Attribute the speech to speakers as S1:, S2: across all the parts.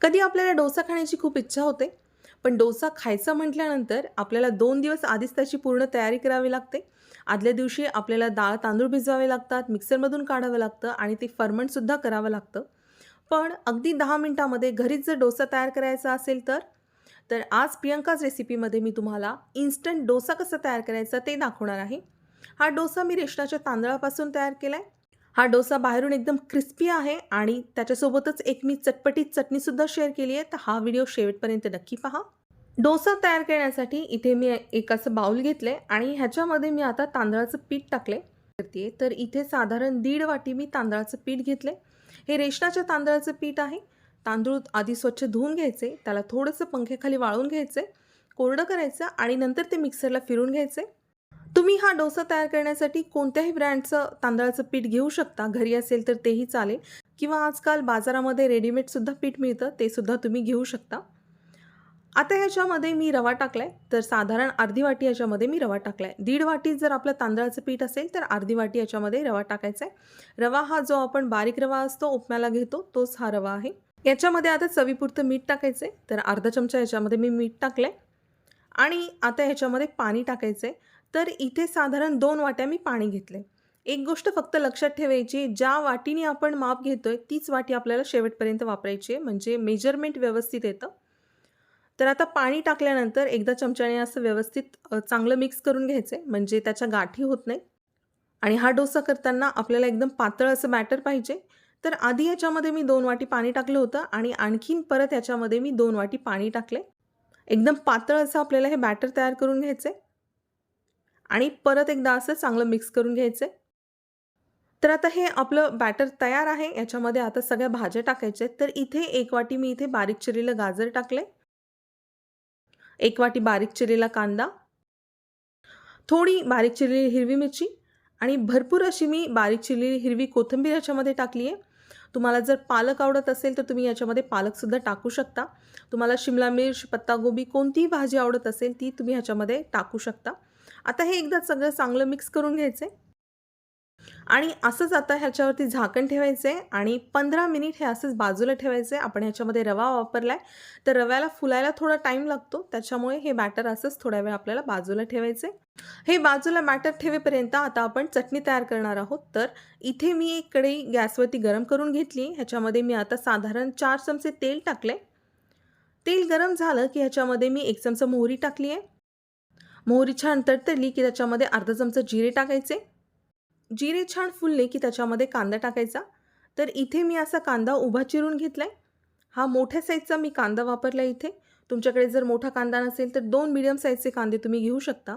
S1: कधी आपल्याला डोसा खाण्याची खूप इच्छा होते पण डोसा खायचा म्हटल्यानंतर आपल्याला दोन दिवस आधीच त्याची पूर्ण तयारी करावी लागते. आदल्या दिवशी आपल्याला डाळ तांदूळ भिजवावे लागतात मिक्सरमधून काढावं लागतं आणि ते फर्मंटसुद्धा करावं लागतं. पण अगदी दहा मिनटामध्ये घरीच जर डोसा तयार करायचा असेल तर? तर आज प्रियंकाच रेसिपीमध्ये मी तुम्हाला इन्स्टंट डोसा कसा तयार करायचा ते दाखवणार आहे. हा डोसा मी रेशनाच्या तांदळापासून तयार केला आहे हा डोसा बाहेरून एकदम क्रिस्पी आहे आणि त्याच्यासोबतच एक मी चटपटीत चटणीसुद्धा शेअर केली आहे. तर हा व्हिडिओ शेवटपर्यंत नक्की पहा. डोसा तयार करण्यासाठी इथे मी एक असं बाऊल घेतले आणि ह्याच्यामध्ये मी आता तांदळाचं पीठ टाकले करते तर इथे साधारण दीड वाटी मी तांदळाचं पीठ घेतले हे रेशनाच्या तांदळाचं पीठ आहे. तांदूळ आधी स्वच्छ धुवून घ्यायचे त्याला थोडंसं पंख्याखाली वाळून घ्यायचे कोरडं करायचं आणि नंतर ते मिक्सरला फिरून घ्यायचे तुम्ही हा डोसा तयार करण्यासाठी कोणत्याही ब्रँडचं तांदळाचं पीठ घेऊ शकता. घरी असेल तर तेही चालेल. किंवा आजकाल बाजारामध्ये रेडीमेडसुद्धा पीठ मिळतं. ते सुद्धा तुम्ही घेऊ शकता. आता ह्याच्यामध्ये मी रवा टाकला आहे तर साधारण अर्धी वाटी याच्यामध्ये मी रवा टाकला आहे दीड वाटी जर आपलं तांदळाचं पीठ असेल तर अर्धी वाटी याच्यामध्ये रवा टाकायचा आहे. रवा हा जो आपण बारीक रवा असतो उपम्याला घेतो तोच हा रवा आहे. याच्यामध्ये आता चवीपुरतं मीठ टाकायचं आहे तर अर्धा चमचा याच्यामध्ये मी मीठ टाकलं आहे आणि आता ह्याच्यामध्ये पाणी टाकायचं आहे तर इथे साधारण दोन वाट्या मी पाणी घेतले. एक गोष्ट फक्त लक्षात ठेवायची ज्या वाटीने आपण माप घेतोय तीच वाटी आपल्याला शेवटपर्यंत वापरायची आहे. म्हणजे मेजरमेंट व्यवस्थित येतं. तर आता पाणी टाकल्यानंतर एकदा चमच्याने असं व्यवस्थित चांगलं मिक्स करून घ्यायचं आहे म्हणजे त्याच्या गाठी होत नाही आणि हा डोसा करताना आपल्याला एकदम पातळ असं बॅटर पाहिजे. तर आधी याच्यामध्ये मी दोन वाटी पाणी टाकलं होतं आणि आणखीन परत याच्यामध्ये मी दोन वाटी पाणी टाकले एकदम पातळ असं आपल्याला हे बॅटर तयार करून घ्यायचं आहे आणि परत एकदा असं चांगलं मिक्स करून घ्यायचं आहे तर आता हे आपलं बॅटर तयार आहे. याच्यामध्ये आता सगळ्या भाज्या टाकायच्या आहेत. तर इथे एक वाटी मी इथे बारीक चिरलेलं गाजर टाकले एक वाटी बारीक चिरलेला कांदा. थोडी बारीक चिरलेली हिरवी मिरची. आणि भरपूर अशी मी बारीक चिरलेली हिरवी कोथिंबीर याच्यामध्ये टाकली आहे. तुम्हाला जर पालक आवडत असेल तर तुम्ही याच्यामध्ये पालकसुद्धा टाकू शकता. तुम्हाला शिमला मिर्च पत्तागोबी कोणतीही भाजी आवडत असेल ती तुम्ही ह्याच्यामध्ये टाकू शकता. आता हे एकदा सगळं चांगलं मिक्स करून घ्यायचं आहे आणि असंच आता ह्याच्यावरती झाकण ठेवायचं आहे आणि पंधरा मिनिट हे असंच बाजूला ठेवायचं आहे आपण ह्याच्यामध्ये रवा वापरला आहे तर रव्याला फुलायला थोडा टाईम लागतो. त्याच्यामुळे हे बॅटर असंच थोड्या वेळ आपल्याला बाजूला ठेवायचं आहे हे बाजूला बॅटर ठेवेपर्यंत आता आपण चटणी तयार करणार आहोत. तर इथे मी एक कढई गॅसवरती गरम करून घेतली. ह्याच्यामध्ये मी आता साधारण चार चमचे तेल टाकले तेल गरम झालं की ह्याच्यामध्ये मी एक चमचा मोहरी टाकली आहे मोहरी छान तडतडली की त्याच्यामध्ये अर्धा चमचा जिरे टाकायचे. जिरे छान फुलले की त्याच्यामध्ये कांदा टाकायचा. तर इथे मी असा कांदा उभा चिरून घेतला आहे हा मोठ्या साईजचा मी कांदा वापरला इथे. तुमच्याकडे जर मोठा कांदा नसेल तर दोन मिडियम साईजचे कांदे तुम्ही घेऊ शकता.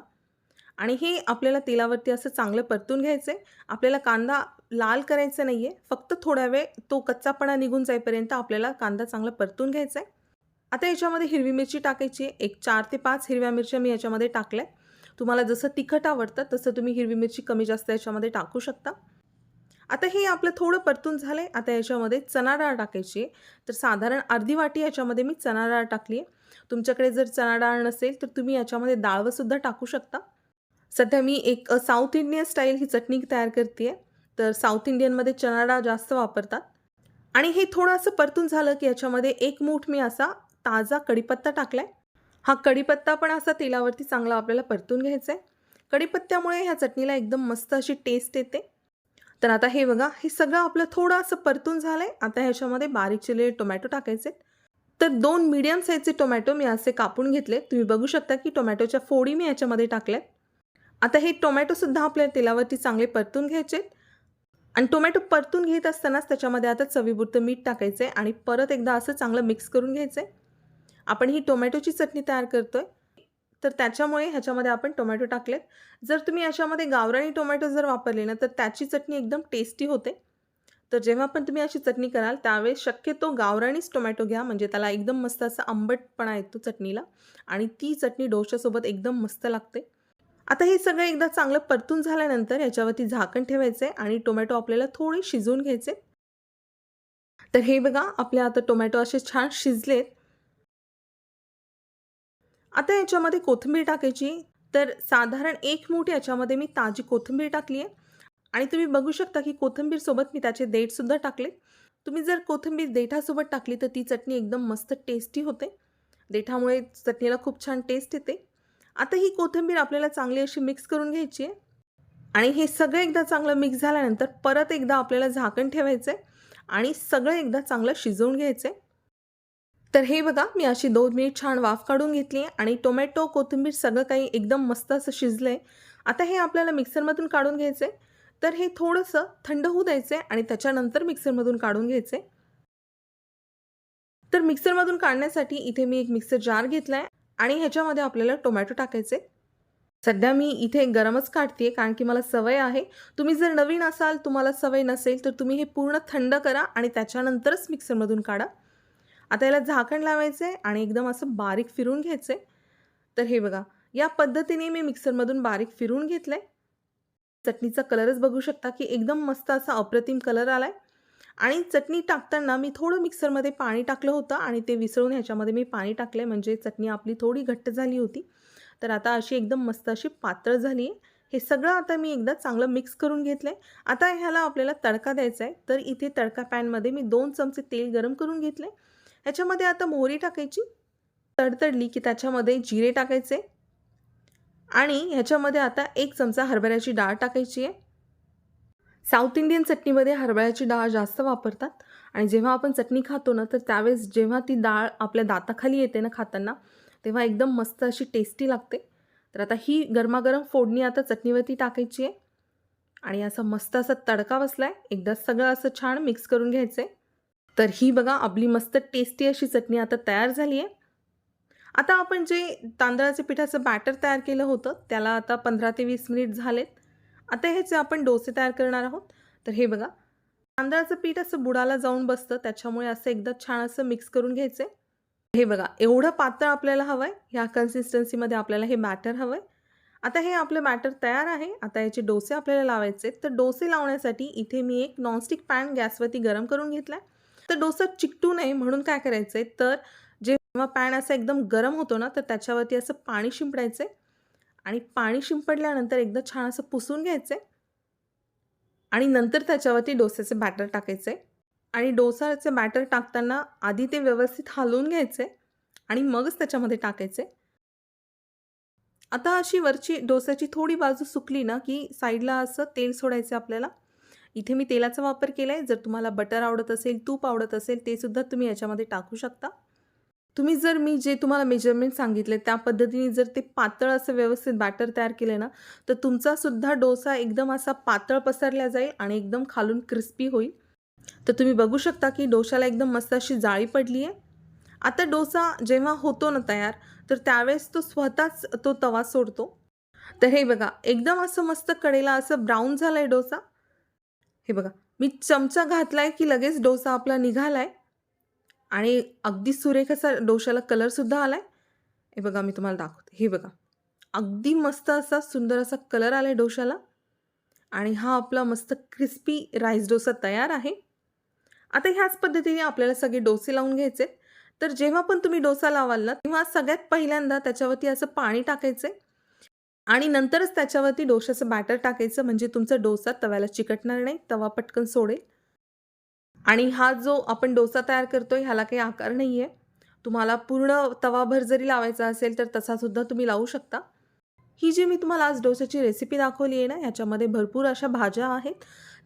S1: आणि हे आपल्याला तेलावरती असं चांगलं परतून घ्यायचं आहे आपल्याला कांदा लाल करायचा नाही आहे फक्त थोड्या वेळ तो कच्चापणा निघून जाईपर्यंत आपल्याला कांदा चांगला परतून घ्यायचा आहे आता याच्यामध्ये हिरवी मिरची टाकायची आहे. एक चार ते पाच हिरव्या मिरच्या मी याच्यामध्ये टाकल्या. तुम्हाला जसं तिखट आवडतं तसं तुम्ही हिरवी मिरची कमी जास्त याच्यामध्ये टाकू शकता. आता हे आपलं थोडं परतून झालं आहे आता याच्यामध्ये चणा डाळ टाकायची आहे. तर साधारण अर्धी वाटी याच्यामध्ये मी चणा डाळ टाकली आहे. तुमच्याकडे जर चणा डाळ नसेल तर तुम्ही याच्यामध्ये डाळवंसुद्धा टाकू शकता. सध्या मी एक साऊथ इंडियन स्टाईल ही चटणी तयार करते आहे तर साऊथ इंडियनमध्ये चणा डाळ जास्त वापरतात. आणि हे थोडं असं परतून झालं की याच्यामध्ये एक मूठ मी असा ताजा कढीपत्ता टाकला आहे हा कढीपत्ता पण असा तेलावरती चांगला आपल्याला परतून घ्यायचा आहे कढीपत्त्यामुळे ह्या चटणीला एकदम मस्त अशी टेस्ट येते. तर आता हे बघा हे सगळं आपलं थोडं असं परतून झालं आहे आता ह्याच्यामध्ये बारीक चिरलेले टोमॅटो टाकायचे. तर दोन मीडियम साईजचे टोमॅटो मी असे कापून घेतले तुम्ही बघू शकता की टोमॅटोच्या फोडी मी याच्यामध्ये टाकल्यात. आता हे टोमॅटोसुद्धा आपल्या तेलावरती चांगले परतून घ्यायचे. आणि टोमॅटो परतून घेत असतानाच त्याच्यामध्ये आता चवीपुरतं मीठ टाकायचं आहे आणि परत एकदा असं चांगलं मिक्स करून घ्यायचं आहे आपण ही टोमॅटोची चटणी तयार करतो आहे तर त्याच्यामुळे ह्याच्यामध्ये आपण टोमॅटो टाकलेत. जर तुम्ही याच्यामध्ये गावरानी टोमॅटो जर वापरले ना तर त्याची चटणी एकदम टेस्टी होते. तर जेव्हा पण तुम्ही अशी चटणी कराल त्यावेळेस शक्यतो गावरानीच टोमॅटो घ्या म्हणजे त्याला एकदम मस्त असा आंबटपणा येतो चटणीला आणि ती चटणी डोश्यासोबत एकदम मस्त लागते. आता हे सगळं एकदा चांगलं परतून झाल्यानंतर याच्यावरती झाकण ठेवायचं आहे आणि टोमॅटो आपल्याला थोडे शिजवून घ्यायचे. तर हे बघा आपल्या आता टोमॅटो असे छान शिजलेत. आता याच्यामध्ये कोथिंबीर टाकायची. तर साधारण एक मूठ याच्यामध्ये मी ताजी कोथिंबीर टाकली आहे. आणि तुम्ही बघू शकता की कोथिंबीरसोबत मी त्याचे देठसुद्धा टाकले. तुम्ही जर कोथिंबीर देठासोबत टाकली तर ती चटणी एकदम मस्त टेस्टी होते. देठामुळे चटणीला खूप छान टेस्ट येते. आता ही कोथिंबीर आपल्याला चांगली अशी मिक्स करून घ्यायची आहे. आणि हे सगळं एकदा चांगलं मिक्स झाल्यानंतर परत एकदा आपल्याला झाकण ठेवायचं आहे आणि सगळं एकदा चांगलं शिजवून घ्यायचं आहे तर हे बघा मी अशी दोन मिनिट छान वाफ काढून घेतली आहे आणि टोमॅटो कोथिंबीर सगळं काही एकदम मस्त असं शिजलं आहे आता हे आपल्याला मिक्सरमधून काढून घ्यायचं आहे तर हे थोडंसं थंड होऊ द्यायचं आहे आणि त्याच्यानंतर मिक्सरमधून काढून घ्यायचं आहे तर मिक्सरमधून काढण्यासाठी इथे मी एक मिक्सर जार घेतला आहे आणि ह्याच्यामध्ये आपल्याला टोमॅटो टाकायचे सध्या मी इथे गरमच काढते कारण की मला सवय आहे. तुम्ही जर नवीन असाल तुम्हाला सवय नसेल तर तुम्ही हे पूर्ण थंड करा आणि त्याच्यानंतरच मिक्सरमधून काढा. आता याला झाकण लावायचं आहे आणि एकदम असं बारीक फिरून घ्यायचं आहे तर हे बघा या पद्धतीने मी मिक्सरमधून बारीक फिरून घेतलं आहे चटणीचा कलरच बघू शकता की एकदम मस्त असा अप्रतिम कलर आला आहे आणि चटणी टाकताना मी थोडं मिक्सरमध्ये पाणी टाकलं होतं आणि ते विसळून ह्याच्यामध्ये मी पाणी टाकलं आहे म्हणजे चटणी आपली थोडी घट्ट झाली होती. तर आता अशी एकदम मस्त अशी पातळ झाली आहे हे सगळं आता मी एकदा चांगलं मिक्स करून घेतलं आहे आता ह्याला आपल्याला तडका द्यायचा आहे तर इथे तडका पॅनमध्ये मी दोन चमचे तेल गरम करून घेतले ह्याच्यामध्ये आता मोहरी टाकायची तडतडली की त्याच्यामध्ये जिरे टाकायचे आणि ह्याच्यामध्ये आता एक चमचा हरभऱ्याची डाळ टाकायची आहे. साऊथ इंडियन चटणीमध्ये हरभऱ्याची डाळ जास्त वापरतात आणि जेव्हा आपण चटणी खातो ना तर त्यावेळेस जेव्हा ती डाळ आपल्या दाताखाली येते ना खाताना तेव्हा एकदम मस्त अशी टेस्टी लागते. तर आता ही गरमागरम फोडणी आता चटणीवरती टाकायची आहे. आणि असा मस्त असा तडका बसला आहे एकदा सगळं असं छान मिक्स करून घ्यायचं आहे तर ही बघा आपली मस्त टेस्टी अशी चटणी आता तयार झाली आहे. आता आपण जे तांदळाच्या पिठाचं बॅटर तयार केलं होतं त्याला आता पंधरा ते वीस मिनिट झालेत. आता ह्याचे आपण डोसे तयार करणार आहोत तर हे बघा तांदळाचं पीठ असं बुडाला जाऊन बसतं त्याच्यामुळे असं एकदा छान असं मिक्स करून घ्यायचं हे बघा एवढं पातळ आपल्याला हवं आहे ह्या कन्सिस्टन्सीमध्ये आपल्याला हे बॅटर हवं आहे आता हे आपलं बॅटर तयार आहे आता याचे डोसे आपल्याला लावायचे तर डोसे लावण्यासाठी इथे मी एक नॉनस्टिक पॅन गॅसवरती गरम करून घेतला आहे तर डोसा चिकटू नये म्हणून काय करायचं आहे तर जेव्हा पॅन असा एकदम गरम होतो ना तर त्याच्यावरती असं पाणी शिंपडायचं आहे आणि पाणी शिंपडल्यानंतर एकदा छान असं पुसून घ्यायचं आहे आणि नंतर त्याच्यावरती डोस्याचे बॅटर टाकायचं आहे आणि डोसाचे बॅटर टाकताना आधी ते व्यवस्थित हलवून घ्यायचे आणि मगच त्याच्यामध्ये टाकायचे आता अशी वरची डोस्याची थोडी बाजू सुकली ना की साईडला असं तेल सोडायचं आपल्याला इथे मी तेलाचा वापर केला आहे जर तुम्हाला बटर आवडत असेल तूप आवडत असेल ते सुद्धा तुम्ही याच्यामध्ये टाकू शकता. तुम्ही जर मी जे तुम्हाला मेजरमेंट सांगितले त्या पद्धतीने जर ते पातळ असं व्यवस्थित बॅटर तयार केले ना तर तुमचासुद्धा डोसा एकदम असा पातळ पसरला जाईल आणि एकदम खालून क्रिस्पी होईल. तर तुम्ही बघू शकता की डोशाला एकदम मस्त अशी जाळी पडली आहे. आता डोसा जेव्हा होतो ना तयार तर त्यावेळेस तो स्वतःच तो तवा सोडतो. तर हे बघा एकदम असं मस्त कडेला असं ब्राऊन झालं आहे डोसा. हे बघा मी चमचा घातला आहे की लगेच डोसा आपला निघाला आहे आणि अगदी सुरेख असा डोशाला कलरसुद्धा आला आहे हे बघा मी तुम्हाला दाखवते. हे बघा अगदी मस्त असा सुंदर असा कलर आला आहे डोशाला आणि हा आपला मस्त क्रिस्पी राईस डोसा तयार आहे. आता ह्याच पद्धतीने आपल्याला सगळे डोसे लावून घ्यायचे. तर जेव्हा पण तुम्ही डोसा लावाल ना तेव्हा सगळ्यात पहिल्यांदा त्याच्यावरती असं पाणी टाकायचं आणि नंतरच त्याच्यावरती डोशाचं बॅटर टाकायचं म्हणजे तुमचा डोसा तव्याला चिकटणार नाही तवा पटकन सोडेल. आणि हा जो आपण डोसा तयार करतो आहे ह्याला काही आकार नाही आहे तुम्हाला पूर्ण तवाभर जरी लावायचा असेल तर तसासुद्धा तुम्ही लावू शकता. ही जी मी तुम्हाला आज डोसाची रेसिपी दाखवली आहे ना ह्याच्यामध्ये भरपूर अशा भाज्या आहेत.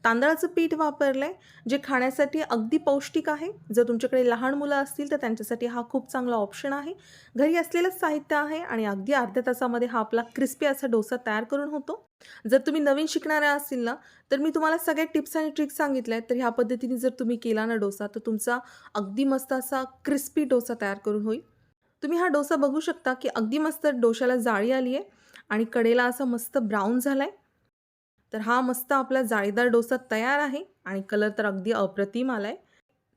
S1: तांदळाचं पीठ वापरलं आहे जे खाण्यासाठी अगदी पौष्टिक आहे. जर तुमच्याकडे लहान मुलं असतील तर त्यांच्यासाठी हा खूप चांगला ऑप्शन आहे. घरी असलेलंच साहित्य आहे आणि अगदी अर्ध्या तासामध्ये हा आपला क्रिस्पी असा डोसा तयार करून होतो. जर तुम्ही नवीन शिकणाऱ्या असतील ना तर मी तुम्हाला सगळ्या टिप्स आणि ट्रिक्स सांगितल्या आहेत तर ह्या पद्धतीने जर तुम्ही केला ना डोसा तर तुमचा अगदी मस्त असा क्रिस्पी डोसा तयार करून होईल. तुम्ही हा डोसा बघू शकता की अगदी मस्त डोशाला जाळी आली आहे आणि कडेला असा मस्त ब्राऊन झाला आहे तर हा मस्त आपला जाळीदार डोसा तयार आहे आणि कलर तर अगदी अप्रतिम आला आहे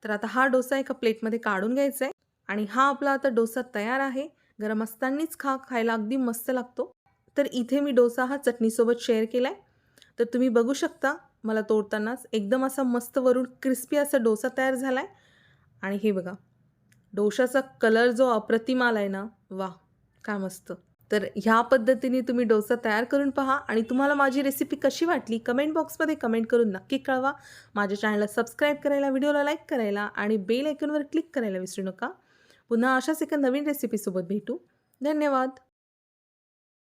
S1: तर आता हा डोसा एका प्लेटमध्ये काढून घ्यायचा आहे आणि हा आपला आता डोसा तयार आहे. गरम असतानाच खा खायला अगदी मस्त लागतो. तर इथे मी डोसा हा चटणीसोबत शेअर केला आहे तर तुम्ही बघू शकता मला तोडतानाच एकदम असा मस्त वरून क्रिस्पी असा डोसा तयार झाला आहे आणि हे बघा डोशाचा कलर जो अप्रतिम आला आहे ना वा काय मस्त. तर ह्या पद्धतीने तुम्ही डोसा तयार करून पहा आणि तुम्हाला माझी रेसिपी कशी वाटली कमेंट बॉक्समध्ये कमेंट करून नक्की कळवा. माझ्या चॅनलला सबस्क्राईब करायला व्हिडिओला लाईक करायला आणि बेल आयकॉनवर क्लिक करायला विसरू नका. पुन्हा अशाच एका नवीन रेसिपीसोबत भेटू. धन्यवाद!